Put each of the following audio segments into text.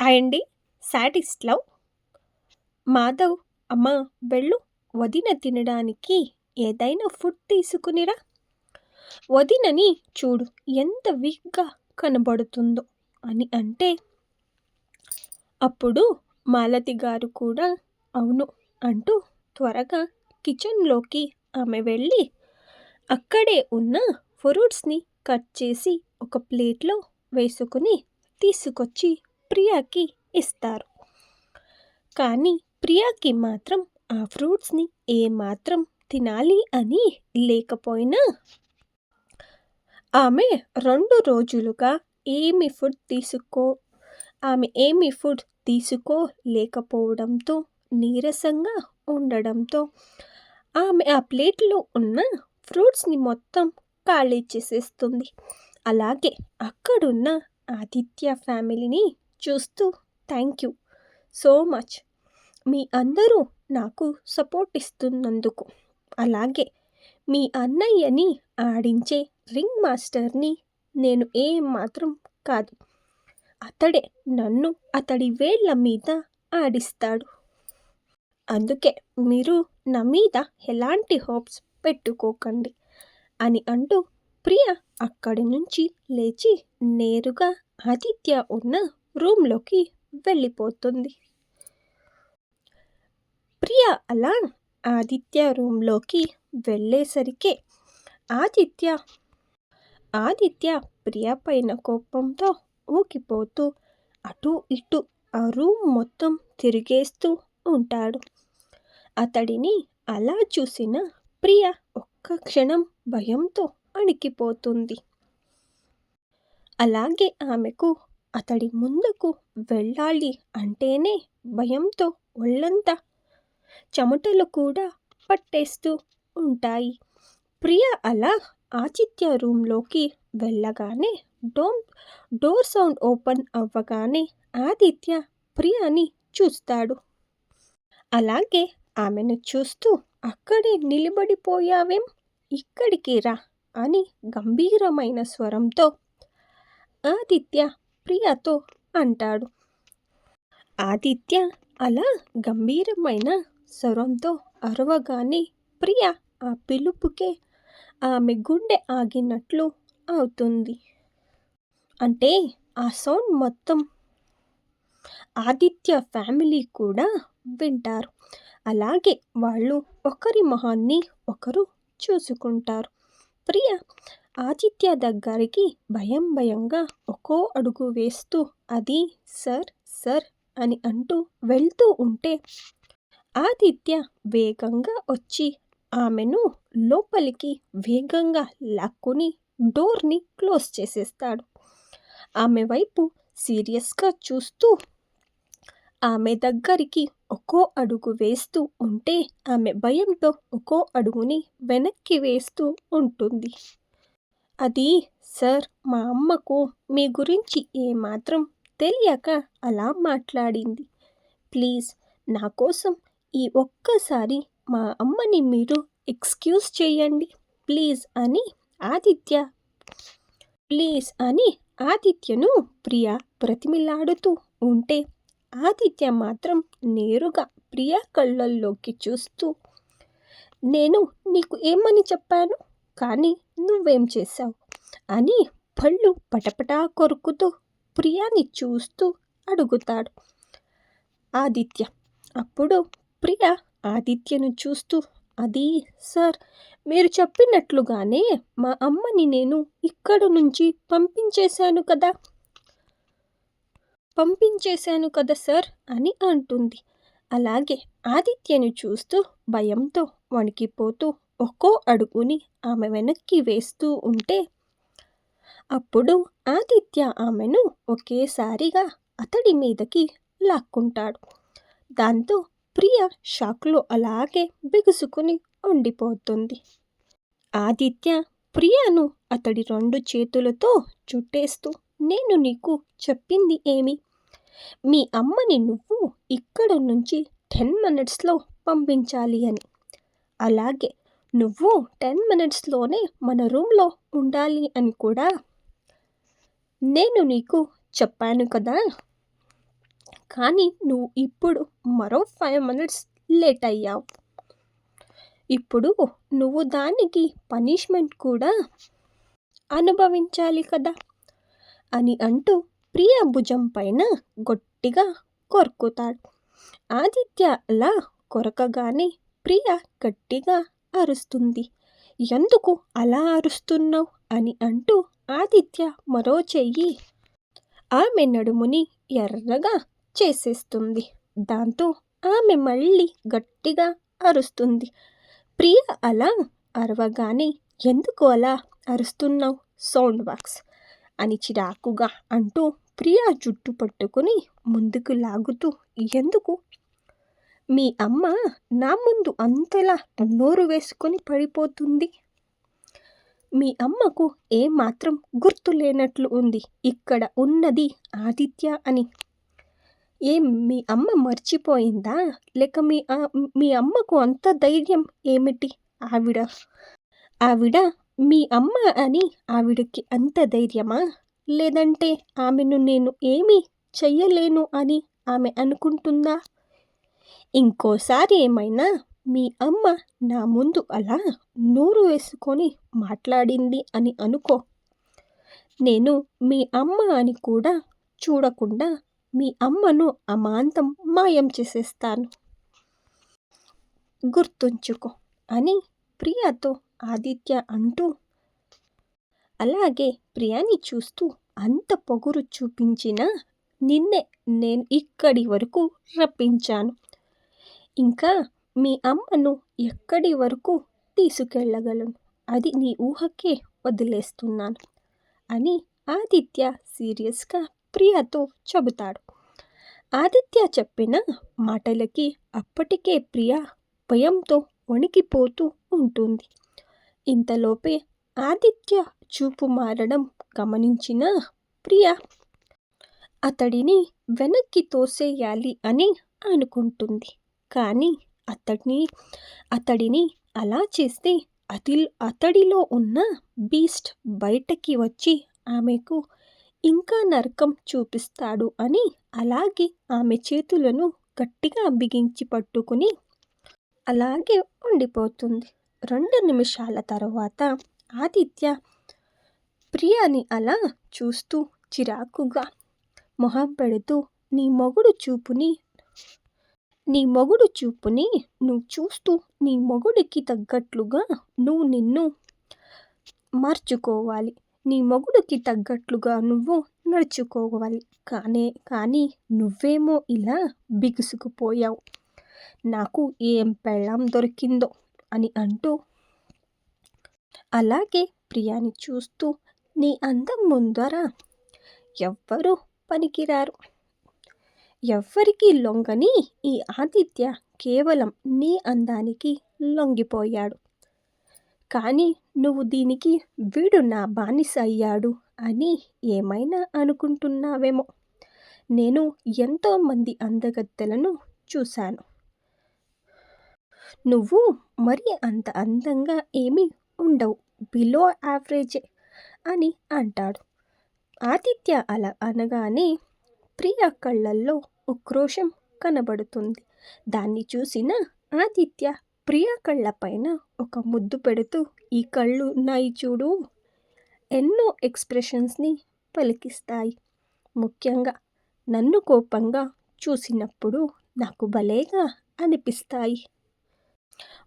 అండి శాటిస్ట్ లవ్. మాధవ్ అమ్మ వెళ్ళు వదిన తినడానికి ఏదైనా ఫుడ్ తీసుకునిరా. వదినని చూడు ఎంత వీక్గా కనబడుతుందో అని అంటే అప్పుడు మాలతి గారు కూడా అవును అంటూ త్వరగా కిచెన్లోకి ఆమె వెళ్ళి అక్కడే ఉన్న ఫ్రూట్స్ని కట్ చేసి ఒక ప్లేట్లో వేసుకుని తీసుకొచ్చి ప్రియాకి ఇస్తారు. కానీ ప్రియాకి మాత్రం ఆ ఫ్రూట్స్ని ఏమాత్రం తినాలి అని లేకపోయినా ఆమె రెండు రోజులుగా ఏమి ఫుడ్ తీసుకో ఆమె ఏమి ఫుడ్ తీసుకోలేకపోవడంతో నీరసంగా ఉండడంతో ఆమె ఆ ప్లేట్లో ఉన్న ఫ్రూట్స్ని మొత్తం ఖాళీ చేసేస్తుంది. అలాగే అక్కడున్న ఆదిత్య ఫ్యామిలీని చూస్తూ థ్యాంక్ యూ సో మచ్. మీ అందరూ నాకు సపోర్ట్ ఇస్తున్నందుకు. అలాగే మీ అన్నయ్యని ఆడించే రింగ్ మాస్టర్ని నేను ఏం మాత్రం కాదు. అతడే నన్ను అతడి వేళ్ళ మీద ఆడిస్తాడు. అందుకే మీరు నా మీద ఎలాంటి హోప్స్ పెట్టుకోకండి అని అంటూ ప్రియ అక్కడి నుంచి లేచి నేరుగా ఆదిత్య ఉన్న రూమ్లోకి వెళ్ళిపోతుంది. ప్రియ అలా ఆదిత్య రూమ్లోకి వెళ్ళేసరికి ఆదిత్య ఆదిత్య ప్రియ పైన కోపంతో ఊకిపోతూ అటు ఇటు ఆ రూమ్ మొత్తం తిరిగేస్తూ ఉంటాడు. అతడిని అలా చూసిన ప్రియ ఒక్క క్షణం భయంతో అణికిపోతుంది. అలాగే ఆమెకు అతడి ముందుకు వెళ్ళాలి అంటేనే భయంతో ఒళ్ళంతా చెమటలు కూడా పట్టేస్తూ ఉంటాయి. ప్రియ అలా ఆతిథ్య రూమ్లోకి వెళ్ళగానే డోమ్ డోర్ సౌండ్ ఓపెన్ అవ్వగానే ఆదిత్య ప్రియని చూస్తాడు. అలాగే ఆమెను చూస్తూ అక్కడే నిలబడిపోయావేం? ఇక్కడికి రా అని గంభీరమైన స్వరంతో ఆదిత్య ప్రియతో అంటాడు. ఆదిత్య అలా గంభీరమైన స్వరంతో అరవగానే ప్రియ ఆ పిలుపుకే ఆమె గుండె ఆగినట్లు అవుతుంది. అంటే ఆ సౌండ్ మొత్తం ఆదిత్య ఫ్యామిలీ కూడా వింటారు. అలాగే వాళ్ళు ఒకరి మొహాన్ని ఒకరు చూసుకుంటారు. ప్రియ ఆదిత్య దగ్గరికి భయం భయంగా ఒక్కో అడుగు వేస్తూ అది సర్ సర్ అని అంటూ వెళ్తూ ఉంటే ఆదిత్య వేగంగా వచ్చి ఆమెను లోపలికి వేగంగా లాక్కుని డోర్ని క్లోజ్ చేసేస్తాడు. ఆమె వైపు సీరియస్గా చూస్తూ ఆమె దగ్గరికి ఒక్కో అడుగు వేస్తూ ఉంటే ఆమె భయంతో ఒక్కో అడుగుని వెనక్కి వేస్తూ ఉంటుంది. అది సార్ మా అమ్మకు మీ గురించి ఏమాత్రం తెలియక అలా మాట్లాడింది. ప్లీజ్ నా కోసం ఈ ఒక్కసారి మా అమ్మని మీరు ఎక్స్క్యూజ్ చేయండి. ప్లీజ్ అని ఆదిత్య ప్లీజ్ అని ఆదిత్యను ప్రియ ప్రతిమిలాడుతూ ఉంటే ఆదిత్య మాత్రం నేరుగా ప్రియా కళ్ళల్లోకి చూస్తూ నేను నీకు ఏమని చెప్పాను? కానీ నువ్వేం చేశావు? అని పళ్ళు పటపటా కొరుకుతూ ప్రియాని చూస్తూ అడుగుతాడు. ఆదిత్య. అప్పుడు ప్రియ ఆదిత్యను చూస్తూ అది సార్ మీరు చెప్పినట్లుగానే మా అమ్మని నేను ఇక్కడ నుంచి పంపించేశాను కదా? పంపించేశాను కదా సార్? అని అంటుంది. అలాగే ఆదిత్యను చూస్తూ భయంతో వణికిపోతూ ఒక్కో అడుగుని ఆమె వెనక్కి వేస్తూ ఉంటే అప్పుడు ఆదిత్య ఆమెను ఒకేసారిగా అతడి మీదకి లాక్కుంటాడు. దాంతో ప్రియ షాక్లో అలాగే బిగుసుకుని ఉండిపోతుంది. ఆదిత్య ప్రియను అతడి రెండు చేతులతో చుట్టేస్తూ నేను నీకు చెప్పింది ఏమి? మీ అమ్మని నువ్వు ఇక్కడ నుంచి టెన్ మినిట్స్లో పంపించాలి అని. అలాగే నువ్వు టెన్ మినిట్స్లోనే మన రూమ్లో ఉండాలి అని కూడా. నేను నీకు చెప్పాను కదా. కానీ నువ్వు ఇప్పుడు మరో ఫైవ్ మినిట్స్ లేట్ అయ్యావు. ఇప్పుడు నువ్వు దానికి పనిష్మెంట్ కూడా అనుభవించాలి కదా. అని అంటూ ప్రియ భుజం పైన గట్టిగా కొరుకుతాడు. ఆదిత్య అలా కొరకగానే ప్రియ గట్టిగా అరుస్తుంది. ఎందుకు అలా అరుస్తున్నావు? అని అంటూ ఆదిత్య మరో చెయ్యి ఆమె నడుముని ఎర్రగా చేసేస్తుంది. దాంతో ఆమె మళ్ళీ గట్టిగా అరుస్తుంది. ప్రియ అలా అరవగానే ఎందుకు అలా అరుస్తున్నావు సౌండ్ బాక్స్? అని చిరాకుగా అంటూ ప్రియా జుట్టు పట్టుకుని ముందుకు లాగుతూ ఎందుకు మీ అమ్మ నా ముందు అంతలా నోరు వేసుకొని పడిపోతుంది. మీ అమ్మకు ఏమాత్రం గుర్తు లేనట్లు ఉంది. ఇక్కడ ఉన్నది ఆదిత్య అని. ఏం మీ అమ్మ మర్చిపోయిందా? లేక మీ మీ అమ్మకు అంత ధైర్యం ఏమిటి? ఆవిడ ఆవిడ మీ అమ్మ అని ఆవిడకి అంత ధైర్యమా? లేదంటే ఆమెను నేను ఏమీ చెయ్యలేను అని ఆమె అనుకుంటుందా? ఇంకోసారి ఏమైనా మీ అమ్మ నా ముందు అలా నూరు వేసుకొని మాట్లాడింది అని అనుకో. నేను మీ అమ్మ అని కూడా చూడకుండా మీ అమ్మను అమాంతం మాయం చేసేస్తాను. గుర్తుంచుకో అని ప్రియాతో ఆదిత్య అంటూ అలాగే ప్రియాని చూస్తూ అంత పొగురు చూపించిన నిన్నే నేను ఇక్కడి వరకు రప్పించాను. ఇంకా మీ అమ్మను ఎక్కడి వరకు తీసుకెళ్ళగలను? అది నీ ఊహకే వదిలేస్తున్నాను అని ఆదిత్య సీరియస్గా ప్రియతో చెబుతాడు. ఆదిత్య చెప్పిన మాటలకి అప్పటికే ప్రియ భయంతో వణికిపోతూ ఉంటుంది. ఇంతలోపే ఆదిత్య చూపు మారడం గమనించిన ప్రియ అతడిని వెనక్కి తోసేయాలి అని అనుకుంటుంది. కానీ అతడిని అతడిని అలా చేస్తే అతి అతడిలో ఉన్న బీస్ట్ బయటకి వచ్చి ఆమెకు ఇంకా నరకం చూపిస్తాడు అని అలాగే ఆమె చేతులను గట్టిగా బిగించి పట్టుకుని అలాగే ఉండిపోతుంది. రెండు నిమిషాల తర్వాత ఆదిత్య ప్రియాని అలా చూస్తూ చిరాకుగా మొహం పెడుతూ నీ మొగుడు చూపుని నీ మొగుడు చూపుని నువ్వు చూస్తూ నీ మొగుడికి తగ్గట్లుగా నువ్వు నిన్ను మార్చుకోవాలి. నీ మొగుడికి తగ్గట్లుగా నువ్వు నడుచుకోవాలి. కానీ కానీ నువ్వేమో ఇలా బిగుసుకుపోయావు. నాకు ఏం పెళ్ళం దొరికిందో అని అంటూ అలాగే ప్రియాని చూస్తూ నీ అందం ముందర ఎవ్వరూ పనికిరారు. ఎవ్వరికీ లొంగని ఈ ఆదిత్య కేవలం నీ అందానికి లొంగిపోయాడు. కానీ నువ్వు దీనికి వీడు నా బానిస అయ్యాడు అని ఏమైనా అనుకుంటున్నావేమో. నేను ఎంతోమంది అందగత్తెలను చూశాను. నువ్వు మరి అంత అందంగా ఏమీ ఉండవు బిలో యావరేజే అని అంటాడు. ఆదిత్య అలా అనగానే ప్రియ కళ్ళల్లో ఉక్రోషం కనబడుతుంది. దాన్ని చూసిన ఆదిత్య ప్రియ కళ్ళపైన ఒక ముద్దు పెడుతూ ఈ కళ్ళు ఉన్నాయి చూడు. ఎన్నో ఎక్స్ప్రెషన్స్ని పలికిస్తాయి. ముఖ్యంగా నన్ను కోపంగా చూసినప్పుడు నాకు భలేగా అనిపిస్తాయి.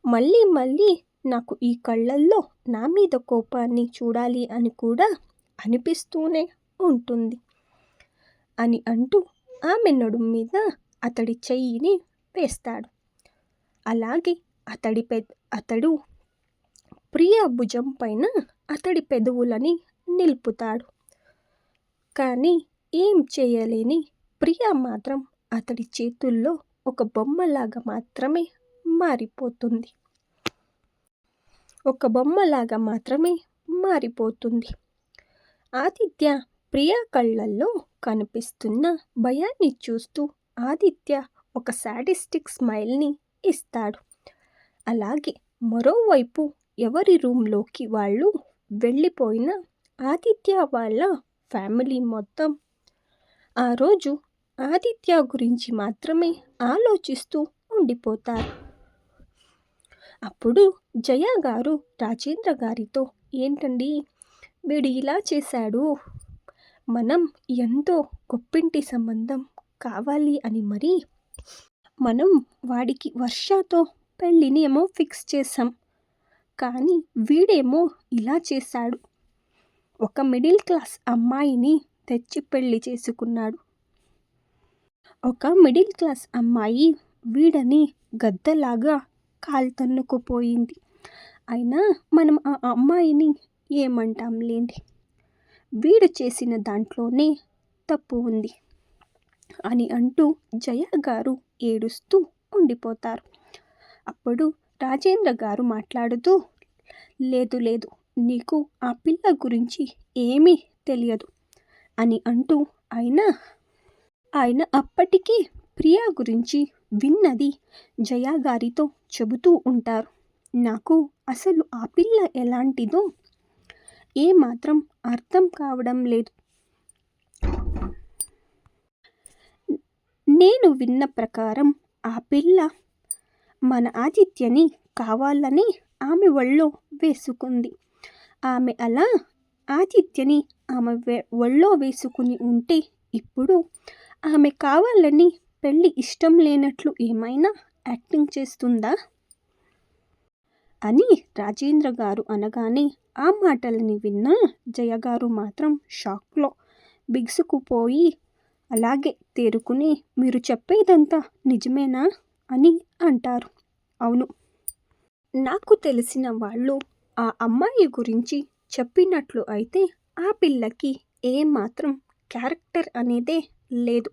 మళ్ళీ మళ్ళీ నాకు ఈ కళ్ళల్లో నా మీద కోపాన్ని చూడాలి అని కూడా అనిపిస్తూనే ఉంటుంది అని అంటూ ఆమె నడుం మీద అతడి చెయ్యిని వేస్తాడు. అలాగే అతడి పె అతడు ప్రియ భుజం పైన అతడి పెదవులని నిలుపుతాడు. కానీ ఏం చేయలేని ప్రియ మాత్రం అతడి చేతుల్లో ఒక బొమ్మలాగా మాత్రమే మారిపోతుంది. ఒక బొమ్మలాగా మాత్రమే మారిపోతుంది. ఆదిత్య ప్రియ కళ్ళల్లో కనిపిస్తున్న భయాన్ని చూస్తూ ఆదిత్య ఒక సాడిస్టిక్ స్మైల్ని ఇస్తాడు. అలాగే మరోవైపు ఎవరి రూమ్లోకి వాళ్ళు వెళ్ళిపోయిన ఆదిత్య వాళ్ళ ఫ్యామిలీ మొత్తం. ఆ రోజు ఆదిత్య గురించి మాత్రమే ఆలోచిస్తూ ఉండిపోతారు. అప్పుడు జయ గారు రాజేంద్ర గారితో ఏంటండి? వీడు ఇలా చేశాడు. మనం ఎంతో గొప్పింటి సంబంధం కావాలి అని మరి మనం వాడికి వర్షతో పెళ్ళిని ఏమో ఫిక్స్ చేసాం కానీ వీడేమో ఇలా చేశాడు. ఒక మిడిల్ క్లాస్ అమ్మాయిని తెచ్చి పెళ్ళి చేసుకున్నాడు. ఒక మిడిల్ క్లాస్ అమ్మాయి వీడని గద్దలాగా కాలుతన్నుకుపోయింది. అయినా మనం ఆ అమ్మాయిని ఏమంటాం లేండి వీడు చేసిన దాంట్లోనే తప్పు ఉంది అని అంటూ జయ గారు ఏడుస్తూ ఉండిపోతారు. అప్పుడు రాజేంద్ర గారు మాట్లాడుతూ లేదు లేదు నీకు ఆ పిల్ల గురించి ఏమీ తెలియదు అని అంటూ ఆయన ఆయన అప్పటికీ ప్రియా గురించి విన్నది జయా గారితో చెబుతూ ఉంటారు. నాకు అసలు ఆ పిల్ల ఎలాంటిదో ఏమాత్రం అర్థం కావడం లేదు. నేను విన్న ప్రకారం ఆ పిల్ల మన ఆదిత్యని కావాలని ఆమె ఒళ్ళో వేసుకుంది. ఆమె అలా ఆదిత్యని ఆమె ఒళ్ళో వేసుకుని ఉంటే ఇప్పుడు ఆమె కావాలని పెళ్ళి ఇష్టం లేనట్లు ఏమైనా యాక్టింగ్ చేస్తుందా? అని రాజేంద్ర గారు అనగానే ఆ మాటలని విన్న జయగారు మాత్రం షాక్లో బిగుసుకుపోయి అలాగే తేరుకుని మీరు చెప్పేదంతా నిజమేనా? అని అంటారు. అవును. నాకు తెలిసిన వాళ్ళు ఆ అమ్మాయి గురించి చెప్పినట్లు అయితే ఆ పిల్లకి ఏమాత్రం క్యారెక్టర్ అనేదే లేదు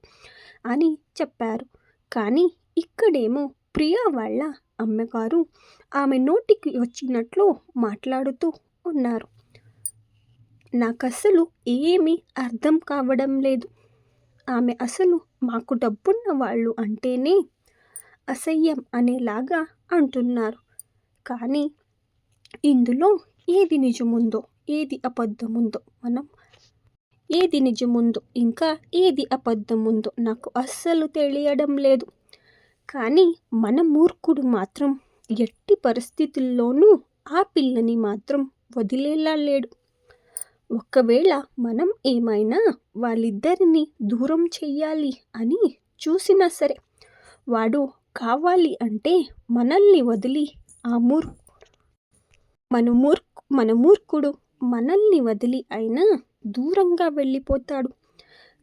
అని చెప్పారు. కానీ ఇక్కడేమో ప్రియా వాళ్ళ అమ్మగారు ఆమె నోటికి వచ్చినట్లు మాట్లాడుతూ ఉన్నారు. నాకు అసలు ఏమీ అర్థం కావడం లేదు. ఆమె అసలు మాకు డబ్బున్న వాళ్ళు అంటేనే అసహ్యం అనేలాగా అంటున్నారు. కానీ ఇందులో ఏది నిజముందో ఏది అబద్ధముందో మనం ఏది నిజముందో ఇంకా ఏది అబద్ధముందో నాకు అస్సలు తెలియడం లేదు. కానీ మన మూర్ఖుడు మాత్రం ఎట్టి పరిస్థితుల్లోనూ ఆ పిల్లని మాత్రం వదిలేలా లేడు. ఒకవేళ మనం ఏమైనా వాళ్ళిద్దరిని దూరం చెయ్యాలి అని చూసినా సరే వాడు కావాలి అంటే మనల్ని వదిలి ఆ మూర్ మన మూర్ మన మూర్ఖుడు మనల్ని వదిలి అయినా దూరంగా వెళ్ళిపోతాడు.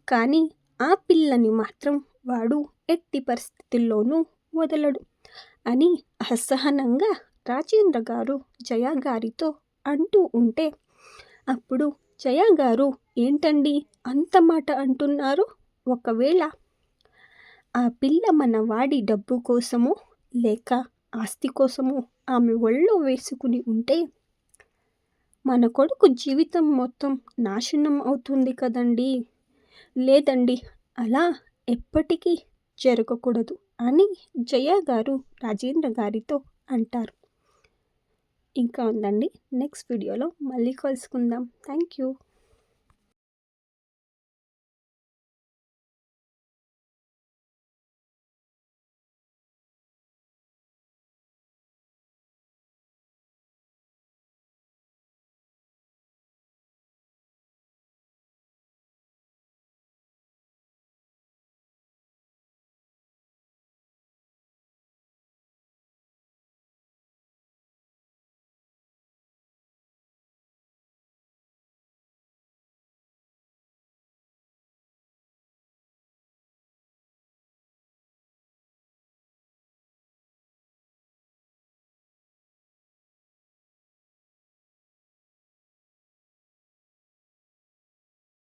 కానీ ఆ పిల్లని మాత్రం వాడు ఎట్టి పరిస్థితుల్లోనూ వదలడు. అని అసహనంగా రాజేంద్ర గారు జయా గారితో అంటూ ఉంటే అప్పుడు జయ గారు ఏంటండి అంత మాట అంటున్నారు? ఒకవేళ ఆ పిల్ల మన వాడి డబ్బు కోసమో లేక ఆస్తి కోసమో ఆమె ఒళ్ళో వేసుకుని ఉంటే మన కొడుకు జీవితం మొత్తం నాశనం అవుతుంది కదండి. లేదండి అలా ఎప్పటికీ జరగకూడదు అని జయ గారు రాజేంద్ర గారితో అంటారు. ఇంకా ఉందండి. నెక్స్ట్ వీడియోలో మళ్ళీ కలుసుకుందాం. Thank you.